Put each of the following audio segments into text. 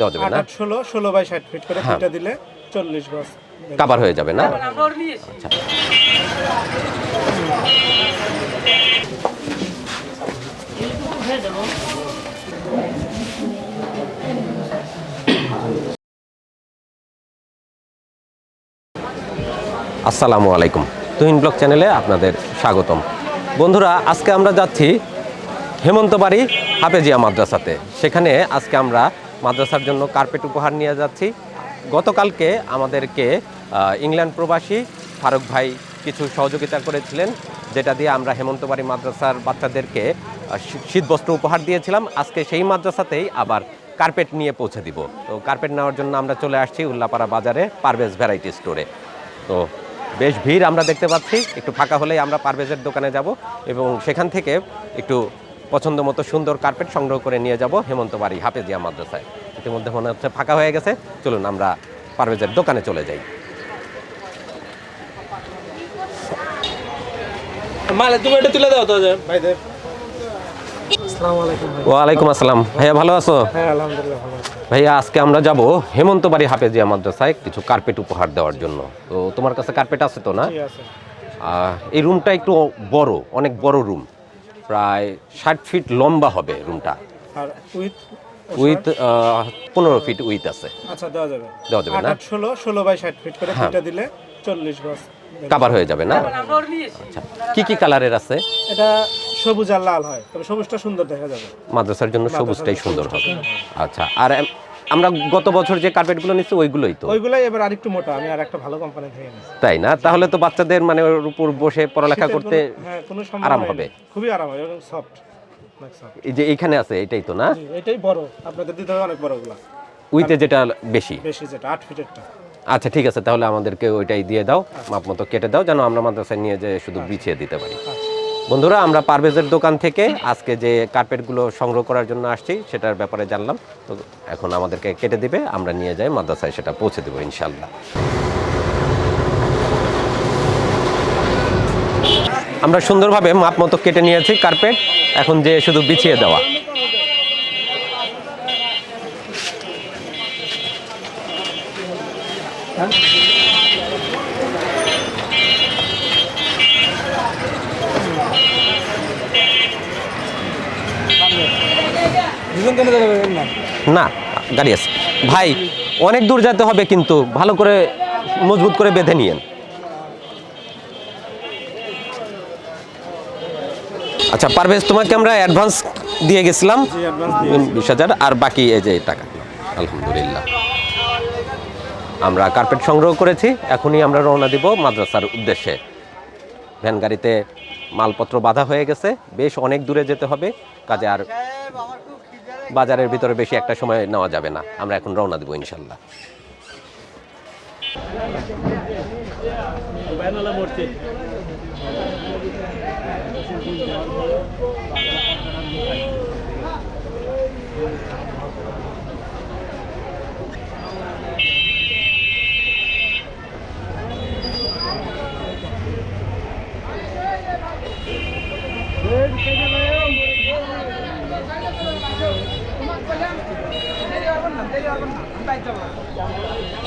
দেওয়া যাবে না? ষোলো ষোলো বাই ষাট ফিট করে হ্যাঁ। দুইটা দিলে চল্লিশ গজ কাবার হয়ে যাবে না? আচ্ছা। আসসালামু আলাইকুম। তুহিন ব্লগ চ্যানেলে আপনাদের স্বাগতম। বন্ধুরা আজকে আমরা যাচ্ছি হেমন্তবাড়ি হাফেজিয়া মাদ্রাসাতে। সেখানে আজকে আমরা মাদ্রাসার জন্য কার্পেট উপহার নিয়ে যাচ্ছি। গতকালকে আমাদেরকে ইংল্যান্ড প্রবাসী ফারুক ভাই কিছু সহযোগিতা করেছিলেন, যেটা দিয়ে আমরা হেমন্তবাড়ি মাদ্রাসার বাচ্চাদেরকে শীতবস্ত্র উপহার দিয়েছিলাম। আজকে সেই মাদ্রাসাতেই আবার কার্পেট নিয়ে পৌঁছে দিব। তো কার্পেট নেওয়ার জন্য আমরা চলে আসছি উল্লাপাড়া বাজারে পারভেজ ভ্যারাইটি স্টোরে। তো বেশ ভিড় আমরা দেখতে পাচ্ছি। একটু ফাঁকা হলেই আমরা পারভেজের দোকানে যাব এবং সেখান থেকে একটু পছন্দ মতো সুন্দর কার্পেট সংগ্রহ করে নিয়ে যাব হেমন্তবাড়ি হাফেজিয়া মাদ্রাসায়। ইতিমধ্যে মনে হচ্ছে ফাঁকা হয়ে গেছে। চলুন আমরা পারভেজের দোকানে চলে যাই। মালে তুমি এটা তুলে দাও তো যে। ভাইদের। আসসালামু আলাইকুম ভাই। ওয়ালাইকুম আসসালাম। ভাইয়া ভালো আছো? হ্যাঁ আলহামদুলিল্লাহ ভালো আছি। ভাইয়া আজকে আমরা যাব হেমন্তবাড়ি হাফেজিয়া মাদ্রাসায় কিছু কার্পেট উপহার দেওয়ার জন্য। তো তোমার কাছে কার্পেট আছে তো না? আহ, এই রুমটা একটু বড় অনেক বড় রুম প্রায় ষাট ফিট লম্বা হবে রুমটা। আর উইথ উইথ পনেরো ফিট উইথ আছে। আচ্ছা দেওয়া যাবে। দেওয়া যাবে না? ষোলো ষোলো বাই ষাট ফিট করে হ্যাঁ। দিলে চল্লিশ গজ। কাভার হয়ে যাবে না? আচ্ছা কি কি কালারের আছে? এটা সবুজ আর লাল হয় তবে সবুজটা সুন্দর দেখা যাবে। মাদ্রাসার জন্য সবুজটাই সুন্দর হবে। আচ্ছা আর আমরা গত বছর যে কার্পেটগুলো নিচ্ছি ওইগুলোই তো। ওইগুলাই এবার আরেকটু মোটা আমি আর একটা ভালো কোম্পানি থেকে নিয়েছি তাই না? তাহলে তো বাচ্চাদের মানে ওর উপর বসে পড়ালেখা করতে হ্যাঁ আরাম হবে। খুবই আরাম হবে সফট এই যে এইখানে আছে এটাই তো না? এটাই বড়। আপনাদের দিতে হবে অনেক বড়গুলা উইথে যেটা বেশি? বেশি যেটা আট ফিটেরটা আচ্ছা ঠিক আছে তাহলে আমাদেরকে ওইটাই দিয়ে দাও মাপ মতো কেটে দাও যেন আমরা মাদ্রাসায় নিয়ে যেয়ে শুধু বিছিয়ে দিতে পারি। আচ্ছা। বন্ধুরা, আমরা পারভেজের দোকান থেকে আজকে যে কার্পেটগুলো সংগ্রহ করার জন্য আসছি, সেটার ব্যাপারে জানলাম। তো এখন আমাদেরকে কেটে দিবে, আমরা নিয়ে যাই, মাদ্রাসায় সেটা পৌঁছে দেবো ইনশাল্লাহ আমরা সুন্দরভাবে মাপ মতো কেটে নিয়েছি কার্পেট, এখন যে শুধু বিছিয়ে দেওয়া। দুজন না? না গাড়ি আছে। ভাই অনেক দূর যেতে হবে কিন্তু ভালো করে মজবুত করে বেঁধে নিয়েন। আচ্ছা পারভেজ তোমাকে আমরা অ্যাডভান্স দিয়ে গেছিলাম জি অ্যাডভান্স দিয়ে বিশ হাজার আর বাকি এই যে টাকা। আলহামদুলিল্লাহ। আমরা কার্পেট সংগ্রহ করেছি এখনই আমরা রওনা দিব মাদ্রাসার উদ্দেশ্যে। ভ্যান গাড়িতে মালপত্র বাধা হয়ে গেছে বেশ অনেক দূরে যেতে হবে কাজে আর বাজারের ভিতরে বেশি একটা সময় নেওয়া যাবে না। আমরা এখন রওনা দেবো ইনশাল্লাহ। vai tomar.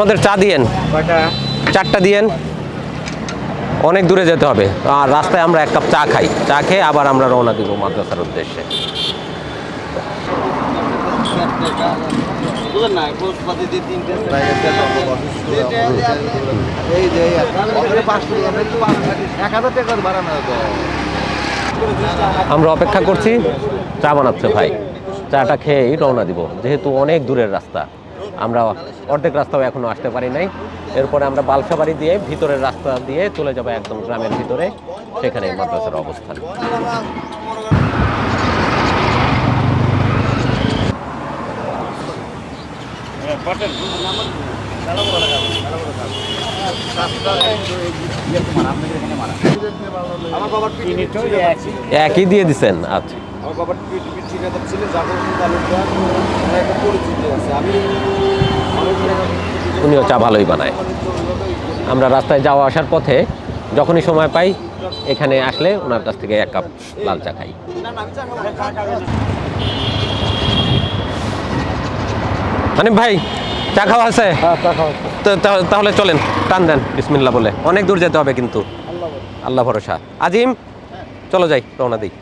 আমাদের চা দিয়েন। চারটা দিয়েন। অনেক দূরে যেতে হবে। আর রাস্তায় আমরা এক কাপ চা খাই। চা খেয়ে আবার আমরা রওনা দিব মাদ্রাসার উদ্দেশ্যে। আমরা অপেক্ষা করছি। চা বানাচ্ছে ভাই। চাটা খেয়েই রওনা দিব। যেহেতু অনেক দূরের রাস্তা। আমরা অর্ধেক রাস্তাও এখনও আসতে পারি নাই। এরপরে আমরা বালসাবাড়ি দিয়ে ভিতরের রাস্তা দিয়ে চলে যাব একদম গ্রামের ভিতরে সেখানে মাদ্রাসার অবস্থান। একই দিয়ে দিচ্ছেন আচ্ছা। আমার বাবার ঠিকাদার ছিল জাফর তালুকদার একটা পরিচিতি আছে। আমি উনিও চা ভালোই বানায়। আমরা রাস্তায় যাওয়া আসার পথে যখনই সময় পাই এখানে আসলে ওনার কাছ থেকে এক কাপ লাল চা খাই। মানে ভাই চা খাওয়া আছে? তাহলে চলেন টান দেন বিসমিল্লা বলে। অনেক দূর যেতে হবে কিন্তু। আল্লাহ ভরসা। আজিম চলো যাই রওনা দিই।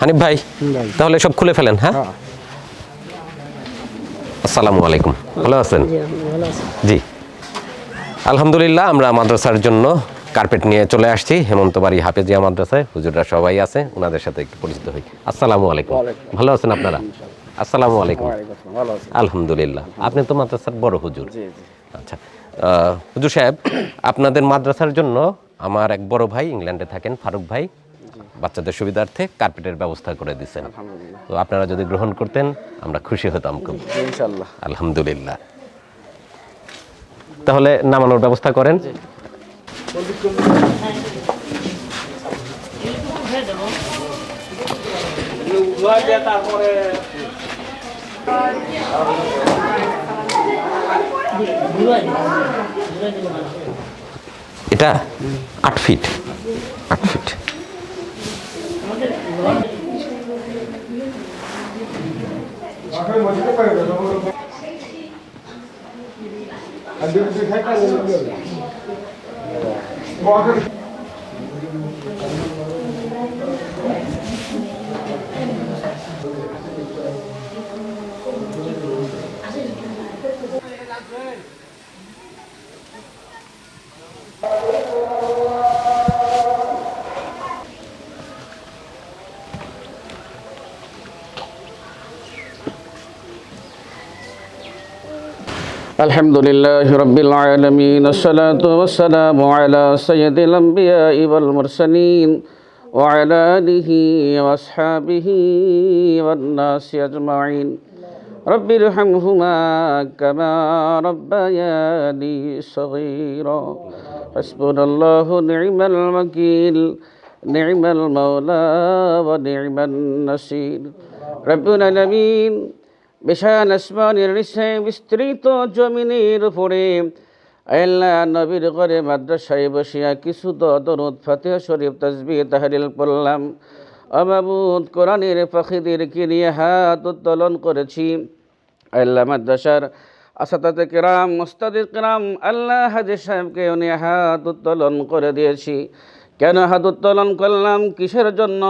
হানিফ ভাই তাহলে সব খুলে ফেলেন হ্যাঁ? আসসালামু আলাইকুম। ভালো আছেন? জি আলহামদুলিল্লাহ আমরা মাদ্রাসার জন্য কার্পেট নিয়ে চলে আসছি হেমন্তবাড়ি হাফেজিয়া মাদ্রাসায়। হুজুররা সবাই আছে ওনাদের সাথে একটু পরিচিত হই। আসসালামু আলাইকুম। ভালো আছেন আপনারা? আসসালামু আলাইকুম। আলহামদুলিল্লাহ। আপনি তো মাদ্রাসার বড় হুজুর। আচ্ছা। আহ, হুজুর সাহেব আপনাদের মাদ্রাসার জন্য আমার এক বড় ভাই ইংল্যান্ডে থাকেন ফারুক ভাই। বাচ্চাদের সুবিধার্থে কার্পেটের ব্যবস্থা করে দিচ্ছেন তো আপনারা যদি গ্রহণ করতেন আমরা খুশি হতাম খুব। ইনশাল্লাহ আলহামদুলিল্লাহ। তাহলে নামানোর ব্যবস্থা করেন। এটা আট ফিট আট ফিট 아까 먼저 깎아야 돼. 안 되면 좀 깎아야 되는데. 뭐 아까 الحمد لله رب العالمين الصلاة والسلام على سيد الأنبياء والمرسلين وعلى آله وأصحابه والناس أجمعين. رب ارحمهما كما ربياني صغيرا. حسبنا الله نعم الوكيل نعم المولى ونعم النصير. ربنا الأمين বিশাল আসমানের নিচে বিস্তৃত জমিনের উপরে। আল্লাহ নবীর ঘরে মাদ্রাসায় বসিয়া কিছু দরুদ ফাতিহা শরীফ তাসবিহ তাহরিল পড়লাম। অবাবুদ কোরআনের পাখিদেরকে নিয়ে হাত উত্তোলন করেছি। আল্লাহ মাদ্রাসার আসাদাতে কেরাম মোস্তাদ কেরাম, আল্লাহ হাজির সাহেবকে উনি হাত উত্তোলন করে দিয়েছি। কেন হাত উত্তোলন করলাম? কিসের জন্য?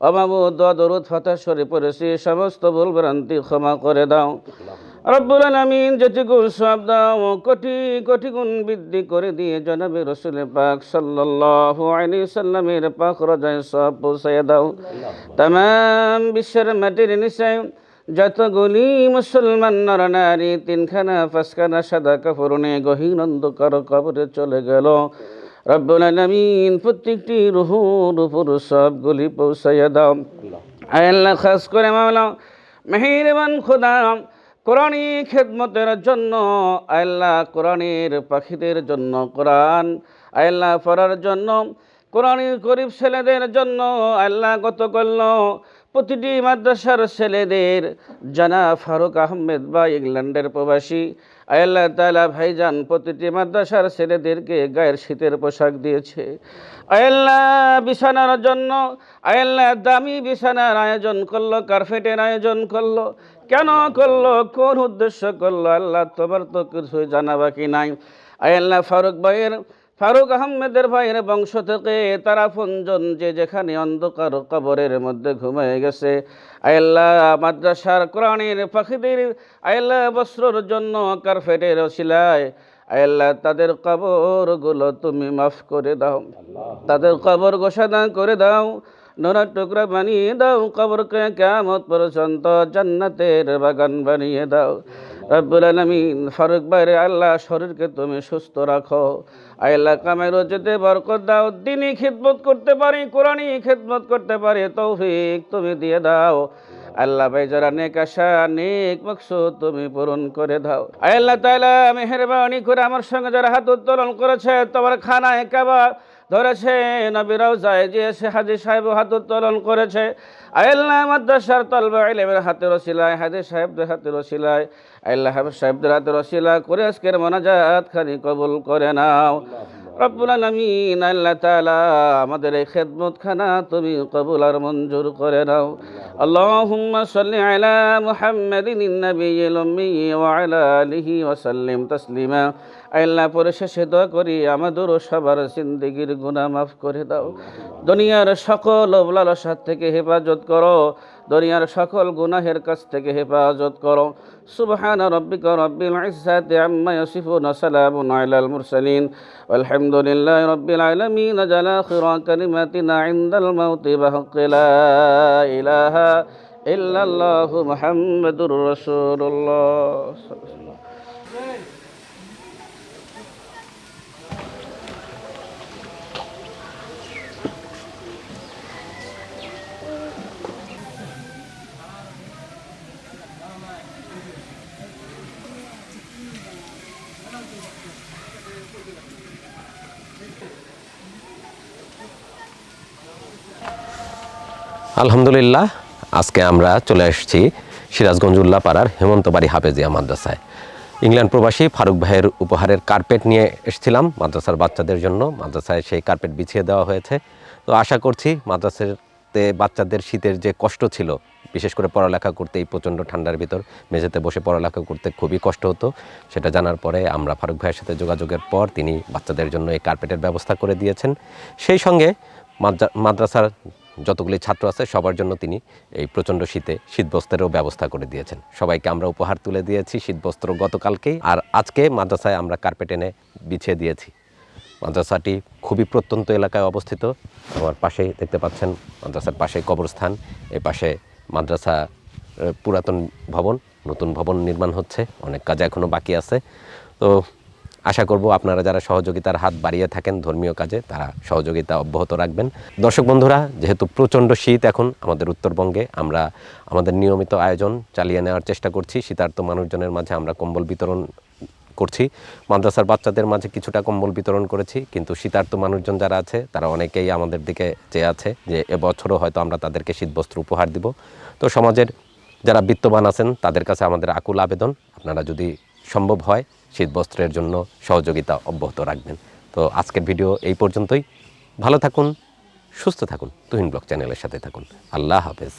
অমাবুদ দরুদ ফাতা সরে পড়েছি, সমস্ত ভুল ভ্রান্তি ক্ষমা করে দাও। রব্বুল আলামিন যেটুকু সব দাও, কোটি কোটি গুণ বৃদ্ধি করে দিয়ে জনাবে রসুল পাক সাল্লাল্লাহু আলাইহি সাল্লামের পাক রজায় সব পৌঁছায় দাও। তাম বিশ্বের মাটির নিশ্চয় যতগুলি মুসলমান নর, নারী, তিনখানা, পাঁচখানা সাদা কাপড়নে গহীন অন্ধকার কবরে চলে গেল। রব্বুল আলামিন প্রত্যেকটি রুহুর উপর সবগুলি পৌঁছাইয়া দাও। আল্লাহ খাস করে মামলা মেহেরবান খোদা কোরআনী খেদমতের জন্য, আল্লাহ কোরআনের পাখিদের জন্য কোরআন, আল্লাহ পড়ার জন্য কোরআনী গরিব ছেলেদের জন্য, আল্লাহ গত করল প্রতিটি মাদ্রাসার ছেলেদের, জানা ফারুক আহমেদ বা ইংল্যান্ডের প্রবাসী আল্লাহ তালা ভাইজান প্রতিটি মাদ্রাসার ছেলেদেরকে গায়ের শীতের পোশাক দিয়েছে। আয়াল্লাহ বিছানার জন্য আয়াল্লাহ দামি বিছানার আয়োজন করল, কার্পেটের আয়োজন করল। কেন করল? কোন উদ্দেশ্য করল? আল্লাহ তোমার তো কিছু জানা বাকি নাই। আয়াল্লাহ ফারুক ভাইয়ের ফারুক আহমেদের ভাইয়ের বংশ থেকে তারা পঞ্জন যে যেখানে অন্ধকার কবরের মধ্যে ঘুমিয়ে গেছে। আয়াল্লাহ মাদ্রাসার কোরআনের পাখিদের আয়াল্লাহ বস্ত্রর জন্য কার্পেটের শিলায় আয়াল্লাহ তাদের কবরগুলো তুমি মাফ করে দাও। তাদের কবর গোসাদা করে দাও। নোনা টুকরা বানিয়ে দাও। কবরকে কেমত পর্যন্ত জান্নাতের বাগান বানিয়ে দাও। রব্বুল আলমিন, ফারুক বাইরে আল্লাহ শরীরকে তুমি সুস্থ রাখো। আল্লাহ কামের যেতে বরকত দাও, দিনই খিদমত করতে পারি, কোরআনই খিদমত করতে পারি, তৌফিক তুমি দিয়ে দাও। আল্লাহ ভাই, যারা নেক আশা, নেক মকসুদ তুমি পূরণ করে দাও। আল্লাহ তাআলা মেহেরবানি করে আমার সঙ্গে যারা হাত উত্তোলন করেছে, তোমার খানায় কাবা ধরেছে নবীরাও যায় যে সে হাজি সাহেব হাত উত্তোলন করেছে। আল্লাহ মাদ্রাসার তলবা ইলেমের হাতে রসিলায় হাজির সাহেবদের হাতে রসিলায়। আল্লাহ সাহেবদের হাতে রসিলা করে আজকের মোনাজাত খানি কবুল করে নাও। রব্বুল আলামিন, আল্লাহ তাআলা আমাদের এই খেদমত খানা তুমি কবুল আর মঞ্জুর করে নাও। আল্লাহুম্মা সাল্লি আলা মুহাম্মাদিন নবিয়্যিল উম্মি ওয়া আলা আলিহি ওয়া সাল্লিম তাসলিমা। আল্লাহ পরে শেষে দোয়া করি আমাদেরও সবার জিন্দেগির গুনাহ মাফ করে দাও। দুনিয়ার সকল লালসার থেকে হেফাজত করো। দুনিয়ার সকল গুনাহের কাছ থেকে হেফাজত করো। সুবহান রব্বিক রব্বিল ইজ্জাতি আম্মা ইয়াসিফুন সালামুন আলাল মুরসালিন। আলহামদুলিল্লাহি রব্বিল আলামিন। জালা খিরা কালিমাতিনা ইনদাল মাউতি বিহাক্ক লা ইলাহা ইল্লাল্লাহু মুহাম্মাদুর রাসূলুল্লাহ। আলহামদুলিল্লাহ, আজকে আমরা চলে এসেছি সিরাজগঞ্জ উল্লাপাড়ার হেমন্তবাড়ি হাফেজিয়া মাদ্রাসায়। ইংল্যান্ড প্রবাসী ফারুক ভাইয়ের উপহারের কার্পেট নিয়ে এসেছিলাম মাদ্রাসার বাচ্চাদের জন্য। মাদ্রাসায় সেই কার্পেট বিছিয়ে দেওয়া হয়েছে। তো আশা করছি মাদ্রাসাতে বাচ্চাদের শীতের যে কষ্ট ছিল, বিশেষ করে পড়ালেখা করতে এই প্রচণ্ড ঠান্ডার ভিতর, মেঝেতে বসে পড়ালেখা করতে খুবই কষ্ট হতো। সেটা জানার পরে আমরা ফারুক ভাইয়ের সাথে যোগাযোগের পর তিনি বাচ্চাদের জন্য এই কার্পেটের ব্যবস্থা করে দিয়েছেন। সেই সঙ্গে মাদ্রা- মাদ্রাসার যতগুলি ছাত্র আছে, সবার জন্য তিনি এই প্রচণ্ড শীতে শীতবস্ত্রেরও ব্যবস্থা করে দিয়েছেন। সবাইকে আমরা উপহার তুলে দিয়েছি শীতবস্ত্র গতকালকেই, আর আজকে মাদ্রাসায় আমরা কার্পেট এনে বিছিয়ে দিয়েছি। মাদ্রাসাটি খুবই প্রত্যন্ত এলাকায় অবস্থিত। আমার পাশেই দেখতে পাচ্ছেন মাদ্রাসার পাশে কবরস্থান এই পাশে মাদ্রাসা পুরাতন ভবন, নতুন ভবন নির্মাণ হচ্ছে, অনেক কাজ এখনও বাকি আছে। তো আশা করব আপনারা যারা সহযোগিতার হাত বাড়িয়ে থাকেন ধর্মীয় কাজে, তারা সহযোগিতা অব্যাহত রাখবেন। দর্শক বন্ধুরা, যেহেতু প্রচণ্ড শীত এখন আমাদের উত্তরবঙ্গে, আমরা আমাদের নিয়মিত আয়োজন চালিয়ে নেওয়ার চেষ্টা করছি। শীতার্থ মানুষজনের মাঝে আমরা কম্বল বিতরণ করছি। মাদ্রাসার বাচ্চাদের মাঝে কিছুটা কম্বল বিতরণ করেছি, কিন্তু শীতার্থ মানুষজন যারা আছে, তারা অনেকেই আমাদের দিকে চেয়ে আছে যে এবছরও হয়তো আমরা তাদেরকে শীতবস্ত্র উপহার দিব। তো সমাজের যারা বিত্তবান আছেন, তাদের কাছে আমাদের আকুল আবেদন। আপনারা যদি সম্ভব হয় শীতবস্ত্রের জন্য সহযোগিতা অব্যাহত রাখবেন। তো আজকের ভিডিও এই পর্যন্তই। ভালো থাকুন, সুস্থ থাকুন। তুহিন ব্লগ চ্যানেলের সাথে থাকুন। আল্লাহ হাফেজ।